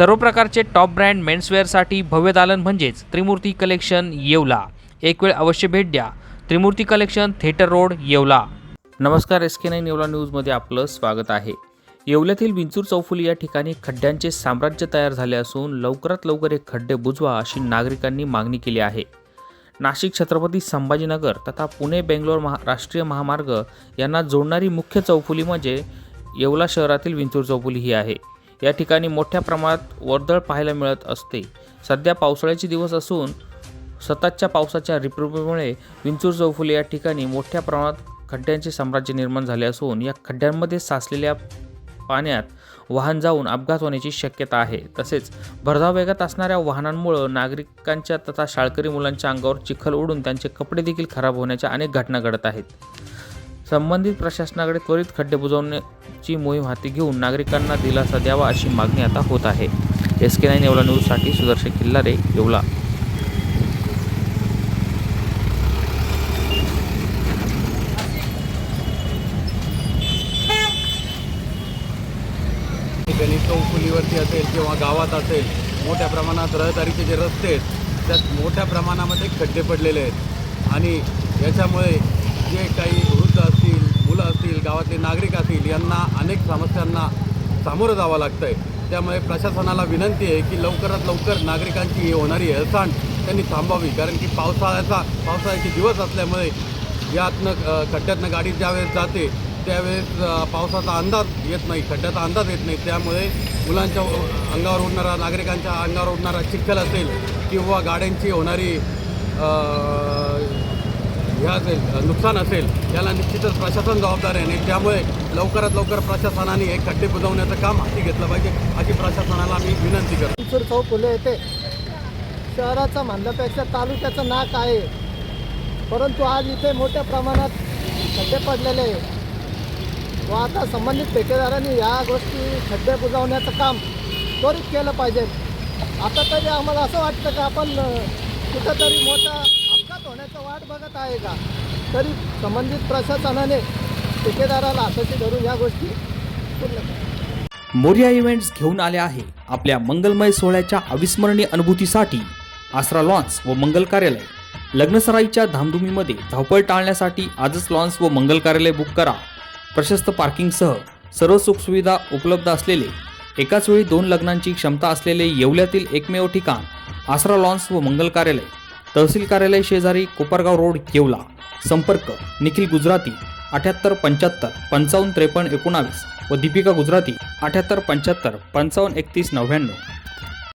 सर्व प्रकारचे top brand मेन्सवेअरसाठी भव्य दालन म्हणजेच त्रिमूर्ती कलेक्शन येवला. एक वेळ अवश्य भेट द्या. Trimurti collection theatre road Yeola. नमस्कार एस के नाईन येवला न्यूजमध्ये आपलं स्वागत आहे. येवल्यातील विंचूर चौफुली या ठिकाणी खड्ड्यांचे साम्राज्य तयार झाले असून लवकरात लवकर हे खड्डे बुजवा अशी नागरिकांनी मागणी केली आहे. नाशिक छत्रपती संभाजीनगर तथा पुणे बेंगलोर महा राष्ट्रीय महामार्ग यांना जोडणारी मुख्य चौफुली म्हणजे येवला शहरातील विंचूर चौफुली ही आहे. या ठिकाणी मोठ्या प्रमाणात वर्दळ पाहायला मिळत असते. सध्या पावसाळ्याचे दिवस असून सततच्या पावसाच्या रिपरिपीमुळे विंचूर चौफुले या ठिकाणी मोठ्या प्रमाणात खड्ड्यांचे साम्राज्य निर्माण झाले असून या खड्ड्यांमध्ये साचलेल्या पाण्यात वाहन जाऊन अपघात होण्याची शक्यता आहे. तसेच भरधाव वेगात असणाऱ्या वाहनांमुळं नागरिकांच्या तथा शाळकरी मुलांच्या अंगावर चिखल उडून त्यांचे कपडे देखील खराब होण्याच्या अनेक घटना घडत आहेत. संबंधित प्रशासनाकडे त्वरित खड्डे बुजवण्याची मोहीम हाती घेऊन नागरिकांना दिलासा द्यावा अशी मागणी आता होत आहे. एस के नाईन येवला न्यूजसाठी सुदर्शन किल्लारे येवला. गणित चौफुलीवरती असेल किंवा गावात असेल मोठ्या प्रमाणात रहदारीचे जे रस्ते आहेत त्यात मोठ्या प्रमाणामध्ये खड्डे पडलेले आहेत. आणि याच्यामुळे जे काही वृद्ध असतील मुलं असतील गावातले नागरिक असतील यांना अनेक समस्यांना सामोरं जावं लागतं आहे त्यामुळे प्रशासनाला विनंती आहे की लवकरात लवकर नागरिकांची ही होणारी हेळसांड त्यांनी थांबावी. कारण की पावसाळ्याचा पावसाळ्याचे दिवस असल्यामुळे यातनं खड्ड्यातनं गाडी ज्यावेळेस जाते त्यावेळेस पावसाचा अंदाज येत नाही खड्ड्याचा अंदाज येत नाही. त्यामुळे मुलांच्या अंगावर उडणारा नागरिकांच्या अंगावर उडणारा चिखल असेल किंवा गाड्यांची होणारी ह्या नुकसान असेल याला निश्चितच प्रशासन जबाबदार आहे आणि त्यामुळे लवकरात लवकर प्रशासनाने हे खड्डे बुजवण्याचं काम हाती घेतलं पाहिजे अशी प्रशासनाला आम्ही विनंती करतो. चिंचूर चौक फुले येते. शहराचं म्हणल्यापेक्षा तालुक्याचं नाक आहे. परंतु आज इथे मोठ्या प्रमाणात खड्डे पडलेले व आता संबंधित ठेकेदारांनी या गोष्टी खड्डे बुजवण्याचं काम त्वरित केलं पाहिजे. आता तरी आम्हाला असं वाटतं की आपण कुठंतरी मोठा वाट बघत आहे का? तरी संबंधित प्रशासनाने ठेकेदाराला हाताशी धरून या गोष्टी पूर्ण मोर्या इव्हेंट्स घेऊन आले आहे आपल्या मंगलमय सोहळ्याच्या अविस्मरणीय अनुभूतीसाठी आसरा लॉन्स व मंगल कार्यालय. लग्नसराईच्या धामधुमीमध्ये धावपळ टाळण्यासाठी आजच लॉन्स व मंगल कार्यालय बुक करा. प्रशस्त पार्किंगसह सर्व सुखसुविधा उपलब्ध असलेले एकाच वेळी दोन लग्नांची क्षमता असलेले येवल्यातील एकमेव ठिकाण आसरा लॉन्स व मंगल कार्यालय. तहसील कार्यालय शेजारी कोपरगाव रोड येवला. संपर्क निखिल गुजराती अठ्याहत्तर पंच्याहत्तर पंचावन्न त्रेपन्न एकोणावीस व दीपिका गुजराती अठ्याहत्तर पंच्याहत्तर पंचावन्न एकतीस नव्याण्णव.